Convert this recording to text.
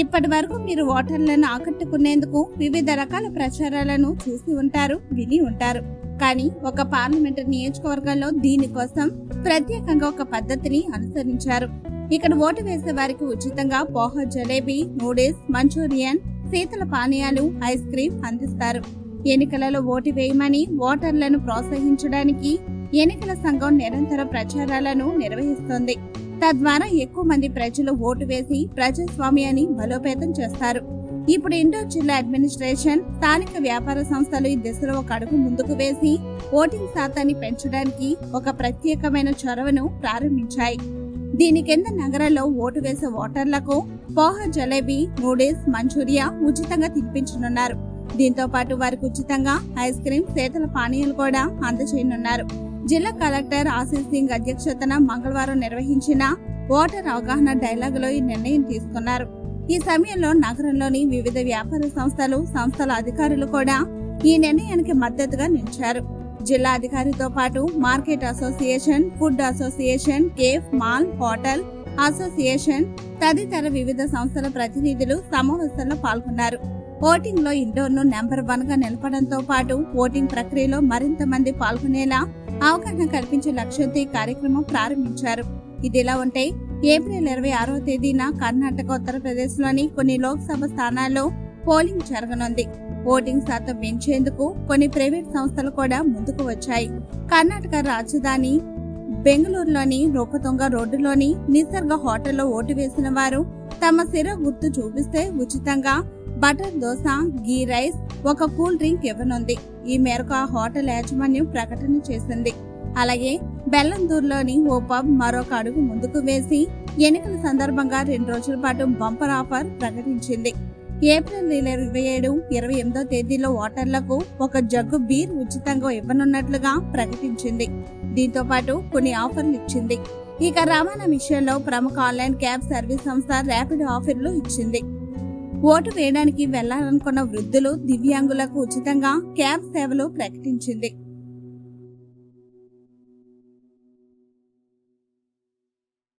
ఇప్పటి వరకు మీరు ఓటర్లను ఆకట్టుకునేందుకు వివిధ రకాల ప్రచారాలను చూసి ఉంటారు విని ఉంటారు. కానీ ఒక పార్లమెంట్ నియోజకవర్గంలో దీనికోసం ప్రత్యేకంగా ఒక పద్ధతిని అనుసరించారు. ఇక్కడ ఓటు వేసే వారికి ఉచితంగా పోహ జలేబీ నూడిల్స్ మంచూరియన్ శీతల పానీయాలు ఐస్ క్రీమ్ అందిస్తారు. ఎన్నికలలో ఓటు వేయమని ఓటర్లను ప్రోత్సహించడానికి ఎన్నికల సంఘం నిరంతర ప్రచారాలను నిర్వహిస్తోంది. తద్వారా ఎక్కువ మంది ప్రజలు ఓటు వేసి ప్రజాస్వామ్యాన్ని బలోపేతం చేస్తారు. ఇప్పుడు ఇండోర్ జిల్లా అడ్మినిస్ట్రేషన్ స్థానిక వ్యాపార సంస్థలు ఈ దిశలో ఒక అడుగు ముందుకు వేసి ఓటింగ్ శాతాన్ని పెంచడానికి ఒక ప్రత్యేకమైన చొరవను ప్రారంభించాయి. దీని కింద నగరంలో ఓటు వేసే ఓటర్లకు పోహ జలేబీ నూడిల్స్ మంచూరియా ఉచితంగా తినిపించనున్నారు. దీంతో పాటు వారికి ఉచితంగా ఐస్ క్రీమ్ శీతల పానీయాలు కూడా అందజేయనున్నారు. జిల్లా కలెక్టర్ ఆశీష్ సింగ్ అధ్యక్షతన మంగళవారం నిర్వహించిన ఓటర్ అవగాహన డైలాగులో ఈ నిర్ణయం తీసుకున్నారు. ఈ సమయంలో నగరంలోని వివిధ వ్యాపార సంస్థలు సంస్థల అధికారులు కూడా ఈ నిర్ణయానికి మద్దతుగా నిలిచారు. జిల్లా అధికారితో పాటు market association food association cafe mall hotel association తదితర వివిధ సంస్థల ప్రతినిధులు సమావేశంలో పాల్గొన్నారు. ఓటింగ్లో ఇండోర్ను నెంబర్ వన్గా నిలపడంతో పాటు ఓటింగ్ ప్రక్రియలో మరింత మంది పాల్గొనేలా అవగాహన కల్పించే లక్ష్యంతో ఈ కార్యక్రమం ప్రారంభించారు. ఇదిలా ఉంటే ఏప్రిల్ ఇరవై ఆరో తేదీన కర్ణాటక ఉత్తరప్రదేశ్లోని కొన్ని లోక్సభ స్థానాల్లో పోలింగ్ జరగనుంది. ఓటింగ్ శాతం పెంచేందుకు కొన్ని ప్రైవేట్ సంస్థలు కూడా ముందుకు వచ్చాయి. కర్ణాటక రాజధాని బెంగళూరులోని రూపతుంగ రోడ్డులోని నిసర్గ హోటల్లో ఓటు వేసిన వారు తమ శిర గుర్తు చూపిస్తే ఉచితంగా బటర్ దోశ గీ రైస్ ఒక కూల్ డ్రింక్ ఇవ్వనుంది. ఈ మేరకు ఆ హోటల్ యాజమాన్యం ప్రకటన చేసింది. అలాగే బెల్లందూర్లోని ఓ పబ్ మరొక అడుగు ముందుకు వేసి ఎన్నికల సందర్భంగా రెండు రోజుల పాటు బంపర్ ఆఫర్ ప్రకటించింది. ఏప్రిల్ ఇరవై ఏడు ఇరవై ఎనిమిదో తేదీలో ఓటర్లకు ఒక జగ్గు బీర్ ఉచితంగా ఇవ్వనున్నట్లుగా ప్రకటించింది. దీంతో పాటు కొన్ని ఆఫర్లు ఇచ్చింది. ఇక రవాణా విషయంలో ప్రముఖ ఆన్లైన్ క్యాబ్ సర్వీస్ సంస్థ ర్యాపిడ్ ఆఫర్లు ఇచ్చింది. ఓటు వేయడానికి వెళ్ళాలనుకున్న వృద్ధులు దివ్యాంగులకు ఉచితంగా క్యాబ్ సేవలు ప్రకటించింది.